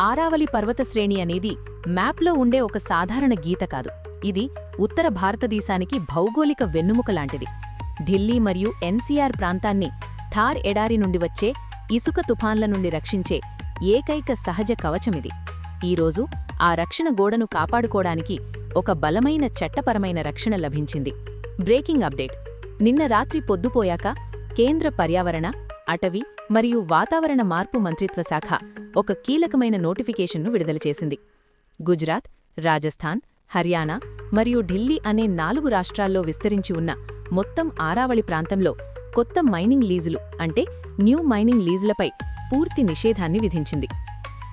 ఆరావళి పర్వత శ్రేణి అనేది మ్యాప్లో ఉండే ఒక సాధారణ గీత కాదు. ఇది ఉత్తర భారతదేశానికి భౌగోళిక వెన్నుముక లాంటిది. ఢిల్లీ మరియు ఎన్సీఆర్ ప్రాంతాన్ని థార్ ఎడారి నుండి వచ్చే ఇసుక తుఫాన్ల నుండి రక్షించే ఏకైక సహజ కవచమిది ఈరోజు ఆ రక్షణ గోడను కాపాడుకోవడానికి ఒక బలమైన చట్టపరమైన రక్షణ లభించింది. Breaking update. నిన్న రాత్రి పొద్దుపోయాక కేంద్ర పర్యావరణ అటవీ మరియు వాతావరణ మార్పు మంత్రిత్వ శాఖ ఒక కీలకమైన నోటిఫికేషన్ను విడుదల చేసింది. గుజరాత్ రాజస్థాన్ హర్యానా మరియు ఢిల్లీ అనే నాలుగు రాష్ట్రాల్లో విస్తరించి ఉన్న మొత్తం ఆరావళి ప్రాంతంలో కొత్త మైనింగ్ లీజులు అంటే న్యూ మైనింగ్ లీజులపై పూర్తి నిషేధాన్ని విధించింది.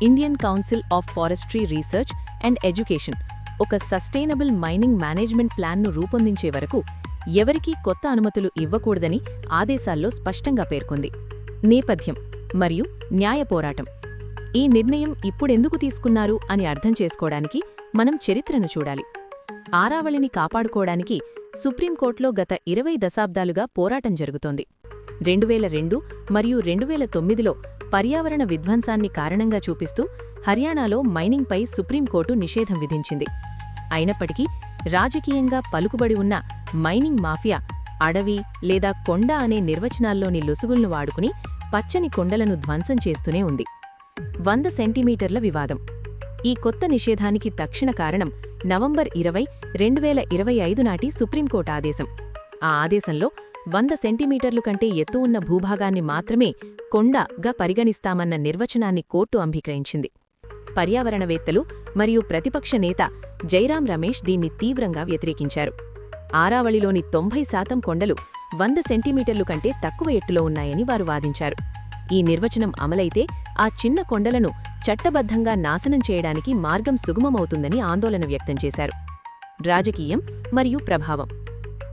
Indian Council of Forestry Research and Education ఒక సస్టైనబుల్ మైనింగ్ మేనేజ్మెంట్ ప్లాన్ను రూపొందించే వరకు ఎవరికీ కొత్త అనుమతులు ఇవ్వకూడదని ఆదేశాల్లో స్పష్టంగా పేర్కొంది. నేపథ్యం మరియు న్యాయ పోరాటం. ఈ నిర్ణయం ఇప్పుడెందుకు తీసుకున్నారు అని అర్థం చేసుకోవడానికి మనం చరిత్రను చూడాలి. ఆరావళిని కాపాడుకోవడానికి సుప్రీంకోర్టులో గత ఇరవై దశాబ్దాలుగా పోరాటం జరుగుతోంది. రెండువేల రెండు మరియు రెండువేల తొమ్మిదిలో పర్యావరణ విధ్వంసాన్ని కారణంగా చూపిస్తూ హర్యానాలో మైనింగ్పై సుప్రీంకోర్టు నిషేధం విధించింది. అయినప్పటికీ రాజకీయంగా పలుకుబడి ఉన్న మైనింగ్ మాఫియా అడవి లేదా కొండ అనే నిర్వచనాల్లోని లొసుగుల్ను వాడుకుని పచ్చని కొండలను ధ్వంసం చేస్తూనే ఉంది. వంద సెంటీమీటర్ల వివాదం. ఈ కొత్త నిషేధానికి తక్షణ కారణం నవంబర్ ఇరవై రెండువేల ఇరవై ఐదు నాటి సుప్రీంకోర్టు ఆదేశం. ఆ ఆదేశంలో వంద సెంటీమీటర్లు కంటే ఎత్తు ఉన్న భూభాగాన్ని మాత్రమే కొండగా పరిగణిస్తామన్న నిర్వచనాన్ని కోర్టు అంగీకరించింది. పర్యావరణవేత్తలు మరియు ప్రతిపక్ష నేత జైరాం రమేష్ దీన్ని తీవ్రంగా వ్యతిరేకించారు. ఆరావళిలోని తొంభై శాతం కొండలు వంద సెంటీమీటర్లు కంటే తక్కువ ఎట్టులో ఉన్నాయని వారు వాదించారు. ఈ నిర్వచనం అమలైతే ఆ చిన్న కొండలను చట్టబద్ధంగా నాశనం చేయడానికి మార్గం సుగమమవుతుందని ఆందోళన వ్యక్తం చేశారు. రాజకీయం మరియు ప్రభావం.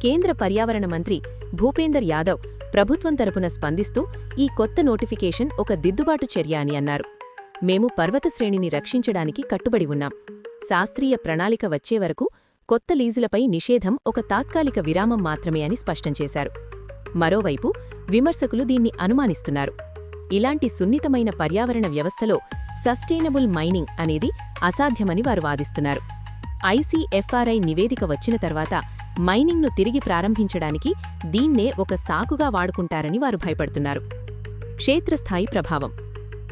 కేంద్ర పర్యావరణ మంత్రి భూపేందర్ యాదవ్ ప్రభుత్వం తరపున స్పందిస్తూ ఈ కొత్త నోటిఫికేషన్ ఒక దిద్దుబాటు చర్య అని అన్నారు. మేము పర్వత శ్రేణిని రక్షించడానికి కట్టుబడి ఉన్నాం. శాస్త్రీయ ప్రణాళిక వచ్చే వరకు కొత్త లీజులపై నిషేధం ఒక తాత్కాలిక విరామం మాత్రమే అని స్పష్టం చేశారు. మరోవైపు విమర్శకులు దీన్ని అనుమానిస్తున్నారు. ఇలాంటి సున్నితమైన పర్యావరణ వ్యవస్థలో సస్టైనబుల్ మైనింగ్ అనేది అసాధ్యమని వారు వాదిస్తున్నారు. ఐసీఎఫ్ఆర్ఐ నివేదిక వచ్చిన తర్వాత మైనింగ్ను తిరిగి ప్రారంభించడానికి దీన్నే ఒక సాకుగా వాడుకుంటారని వారు భయపడుతున్నారు. క్షేత్రస్థాయి ప్రభావం.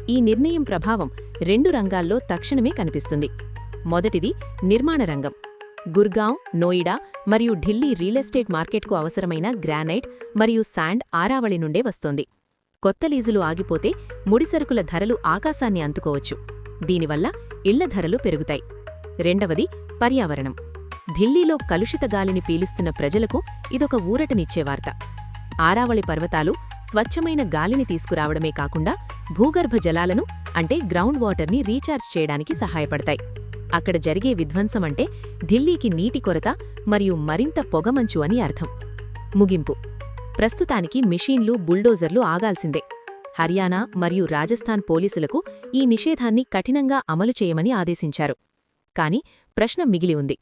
ఈ నిర్ణయం ప్రభావం రెండు రంగాల్లో తక్షణమే కనిపిస్తుంది. మొదటిది నిర్మాణ రంగం. గుర్గావ్ నోయిడా మరియు ఢిల్లీ రియల్ ఎస్టేట్ మార్కెట్కు అవసరమైన గ్రానైట్ మరియు శాండ్ ఆరావళి నుండే వస్తోంది. కొత్త లీజులు ఆగిపోతే ముడిసరుకుల ధరలు ఆకాశాన్ని అందుకోవచ్చు దీనివల్ల ఇళ్ళ ధరలు పెరుగుతాయి. రెండవది పర్యావరణం. ఢిల్లీలో కలుషిత గాలిని పీలుస్తున్న ప్రజలకు ఇదొక ఊరటనిచ్చే వార్త. ఆరావళి పర్వతాలు స్వచ్ఛమైన గాలిని తీసుకురావడమే కాకుండా భూగర్భ జలాలను అంటే గ్రౌండ్ వాటర్ని రీఛార్జ్ చేయడానికి సహాయపడతాయి. అక్కడ జరిగే విధ్వంసం అంటే ఢిల్లీకి నీటి కొరత మరియు మరింత పొగమంచు అని అర్థం. ముగింపు. ప్రస్తుతానికి మిషీన్లు బుల్డోజర్లు ఆగాల్సిందే. హర్యానా మరియు రాజస్థాన్ పోలీసులకు ఈ నిషేధాన్ని కఠినంగా అమలు చేయమని ఆదేశించారు. కాని ప్రశ్న మిగిలి ఉంది.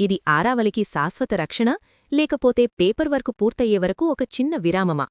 ఇది ఆరావలికి శాశ్వత రక్షణ లేకపోతే పేపర్ వర్క్ పూర్తయ్యే వరకు ఒక చిన్న విరామమా?